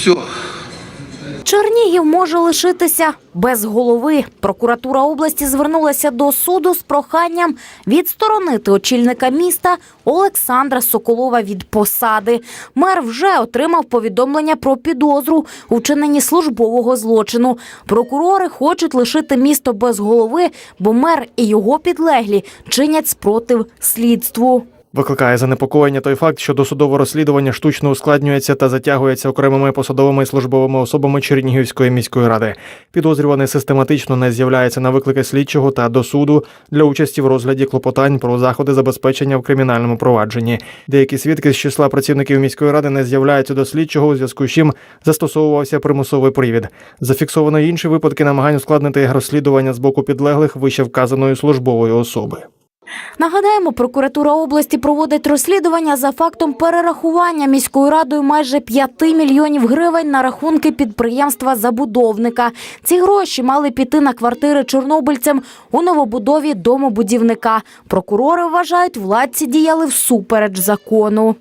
Все. Чернігів може лишитися без голови. Прокуратура області звернулася до суду з проханням відсторонити очільника міста Олександра Соколова від посади. Мер вже отримав повідомлення про підозру у вчиненні службового злочину. Прокурори хочуть лишити місто без голови, бо мер і його підлеглі чинять спротив слідству. Викликає занепокоєння той факт, що досудове розслідування штучно ускладнюється та затягується окремими посадовими і службовими особами Чернігівської міської ради. Підозрюваний систематично не з'являється на виклики слідчого та до суду для участі в розгляді клопотань про заходи забезпечення в кримінальному провадженні. Деякі свідки з числа працівників міської ради не з'являються до слідчого, у зв'язку з чим застосовувався примусовий привід. Зафіксовано інші випадки намагань ускладнити розслідування з боку підлеглих вище вказаної службової особи. Нагадаємо, прокуратура області проводить розслідування за фактом перерахування міською радою майже 5 мільйонів гривень на рахунки підприємства забудовника. Ці гроші мали піти на квартири чорнобильцям у новобудові домобудівника. Прокурори вважають, владці діяли всупереч закону.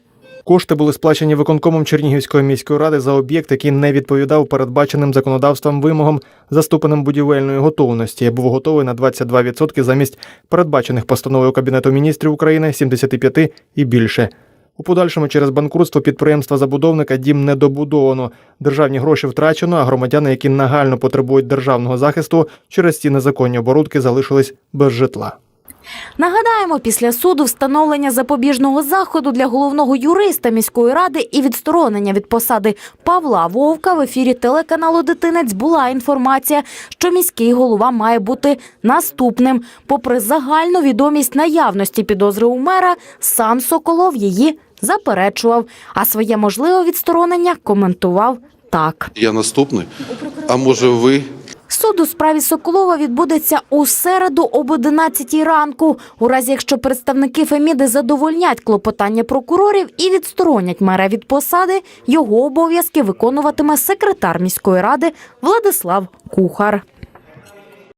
Кошти були сплачені виконкомом Чернігівської міської ради за об'єкт, який не відповідав передбаченим законодавством вимогам за ступенем будівельної готовності. Був готовий на 22% замість передбачених постановою Кабінету міністрів України 75% і більше. У подальшому через банкрутство підприємства забудовника дім не добудовано. Державні гроші втрачено, а громадяни, які нагально потребують державного захисту, через ці незаконні оборудки залишились без житла. Нагадаємо, після суду встановлення запобіжного заходу для головного юриста міської ради і відсторонення від посади Павла Вовка в ефірі телеканалу Дитинець була інформація, що міський голова має бути наступним. Попри загальну відомість наявності підозри у мера, сам Соколов її заперечував, а своє можливе відсторонення коментував так. Я наступний. А може ви? Суд у справі Соколова відбудеться у середу об 11 ранку. У разі, якщо представники Феміди задовольнять клопотання прокурорів і відсторонять мера від посади, його обов'язки виконуватиме секретар міської ради Владислав Кухар.